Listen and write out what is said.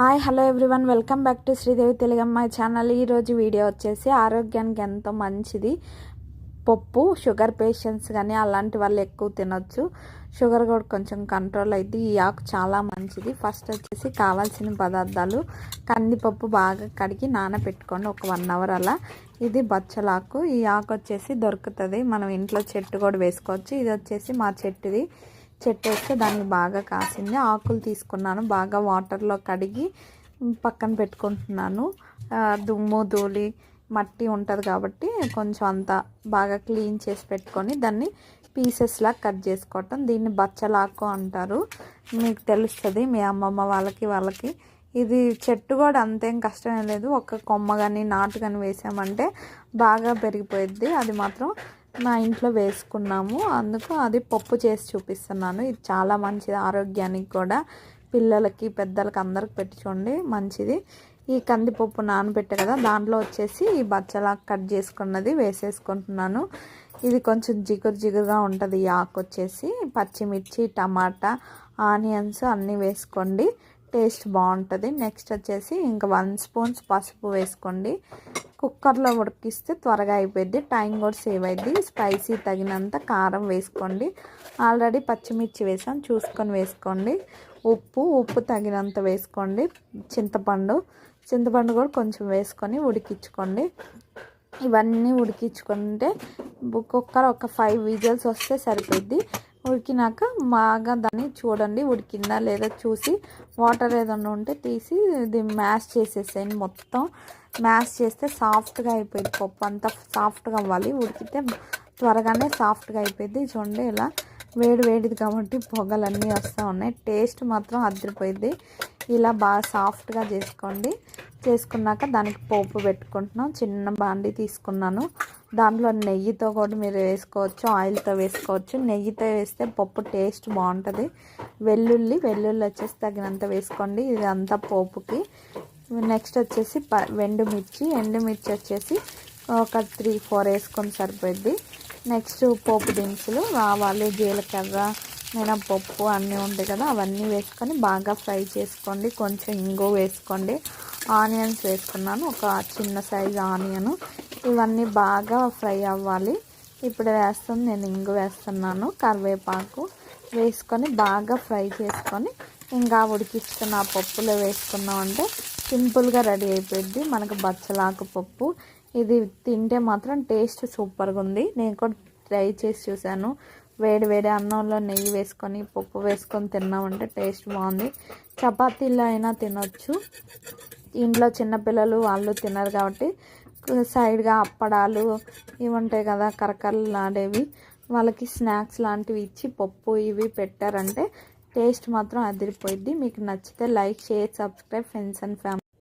Hi hello everyone. Welcome back to Sridevi Telugammayi channel. ఈరోజు video వచ్చేసి ఆరోగ్యానికి ఎంతో మంచిది. పప్పు షుగర్ పేషెంట్స్ కానీ అలాంటి వాళ్ళు ఎక్కువ తినొచ్చు. షుగర్ కూడా కొంచెం కంట్రోల్ అయితే ఈ ఆకు చాలా మంచిది. ఫస్ట్ వచ్చేసి కావాల్సిన పదార్థాలు కందిపప్పు బాగా కడిగి నానబెట్టుకోండి ఒక వన్ అవర్ అలా. ఇది బచ్చలాకు ఈ ఆకు వచ్చేసి దొరుకుతుంది. మనం ఇంట్లో చెట్టు కూడా వేసుకోవచ్చు. ఇది వచ్చేసి మా చెట్టుది. చెట్టు వేస్తే దాన్ని బాగా కాసింది. ఆకులు తీసుకున్నాను. బాగా వాటర్లో కడిగి పక్కన పెట్టుకుంటున్నాను. దుమ్ము ధూళి మట్టి ఉంటుంది కాబట్టి కొంచెం అంత బాగా క్లీన్ చేసి పెట్టుకొని దాన్ని పీసెస్లా కట్ చేసుకోవటం. దీన్ని బచ్చలాకు అంటారు. మీకు తెలుస్తుంది మీ అమ్మమ్మ వాళ్ళకి వాళ్ళకి. ఇది చెట్టు కూడా అంతేం కష్టమే లేదు. ఒక కొమ్మ కానీ నాటు కానీ వేసామంటే బాగా పెరిగిపోయిద్ది. అది మాత్రం మా ఇంట్లో వేసుకున్నాము. అందుకు అది పప్పు చేసి చూపిస్తున్నాను. ఇది చాలా మంచిది ఆరోగ్యానికి కూడా. పిల్లలకి పెద్దలకి అందరికి పెట్టుకోండి మంచిది. ఈ కందిపప్పు నానబెట్టే కదా దాంట్లో వచ్చేసి ఈ బచ్చలా కట్ చేసుకున్నది వేసేసుకుంటున్నాను. ఇది కొంచెం జిగురు జిగురుగా ఉంటుంది ఈ ఆకు వచ్చేసి. పచ్చిమిర్చి టమాటా ఆనియన్స్ అన్నీ వేసుకోండి. టేస్ట్ బాగుంటుంది. నెక్స్ట్ వచ్చేసి ఇంకా వన్ స్పూన్స్ పసుపు వేసుకోండి. కుక్కర్లో ఉడికిస్తే త్వరగా అయిపోద్ది టైం కూడా సేవ్ అయింది స్పైసీ తగినంత కారం వేసుకోండి. ఆల్రెడీ పచ్చిమిర్చి వేసాం. చూసుకొని వేసుకోండి. ఉప్పు ఉప్పు తగినంత వేసుకోండి. చింతపండు చింతపండు కూడా కొంచెం వేసుకొని ఉడికించుకోండి. ఇవన్నీ ఉడికించుకుంటే కుక్కర్ ఒక ఫైవ్ విజిల్స్ వస్తే సరిపోద్ది ఉడికినాక బాగా దాన్ని చూడండి ఉడికిందా లేదా చూసి వాటర్ ఏదన్నా ఉంటే తీసి ఇది మ్యాష్ చేసేసేయండి మొత్తం. మ్యాష్ చేస్తే సాఫ్ట్గా అయిపోయింది పప్పు అంతా సాఫ్ట్గా అవ్వాలి. ఉడికితే త్వరగానే సాఫ్ట్గా అయిపోయింది. చూడండి ఇలా వేడి వేడిది కాబట్టి పొగలన్నీ వస్తూ ఉన్నాయి. టేస్ట్ మాత్రం అదిరిపోయింది. ఇలా బాగా సాఫ్ట్గా చేసుకోండి. చేసుకున్నాక దానికి పోపు పెట్టుకుంటున్నాం. చిన్న బాండి తీసుకున్నాను. దాంట్లో నెయ్యితో కూడా మీరు వేసుకోవచ్చు ఆయిల్తో వేసుకోవచ్చు. నెయ్యితో వేస్తే పప్పు టేస్ట్ బాగుంటుంది. వెల్లుల్లి వెల్లుల్లి వచ్చేసి తగినంత వేసుకోండి. ఇది అంతా పోపుకి. నెక్స్ట్ వచ్చేసి ప ఎండుమిర్చి ఎండుమిర్చి వచ్చేసి ఒక త్రీ ఫోర్ వేసుకొని సరిపోద్ది నెక్స్ట్ పోపు దినుసులు ఆవాలు జీలకర్ర మినపప్పు అన్నీ ఉంటాయి కదా అవన్నీ వేసుకొని బాగా ఫ్రై చేసుకోండి. కొంచెం ఇంగు వేసుకోండి. ఆనియన్స్ వేసుకున్నాను. ఒక చిన్న సైజు ఆనియన్. ఇవన్నీ బాగా ఫ్రై అవ్వాలి. ఇప్పుడు వేస్తుంది నేను ఇంగు వేస్తున్నాను. కరివేపాకు వేసుకొని బాగా ఫ్రై చేసుకొని ఇంకా ఉడికిస్తున్న పప్పులో వేసుకున్నామంటే సింపుల్గా రెడీ అయిపోయింది మనకు బచ్చలాకు పప్పు. ఇది తింటే మాత్రం టేస్ట్ సూపర్గా ఉంది. నేను కూడా ట్రై చేసి చూశాను. వేడి వేడి అన్నంలో నెయ్యి వేసుకొని పప్పు వేసుకొని తిన్నామంటే టేస్ట్ బాగుంది. చపాతీలో అయినా తినొచ్చు. ఇంట్లో చిన్నపిల్లలు వాళ్ళు తినరు కాబట్టి సైడ్గా అప్పడాలు ఇవి ఉంటాయి కదా కరకరలు లాడేవి వాళ్ళకి స్నాక్స్ లాంటివి ఇచ్చి పప్పు ఇవి పెట్టారంటే టేస్ట్ మాత్రం అదిరిపోయిద్ది. మీకు నచ్చితే like share subscribe friends and family.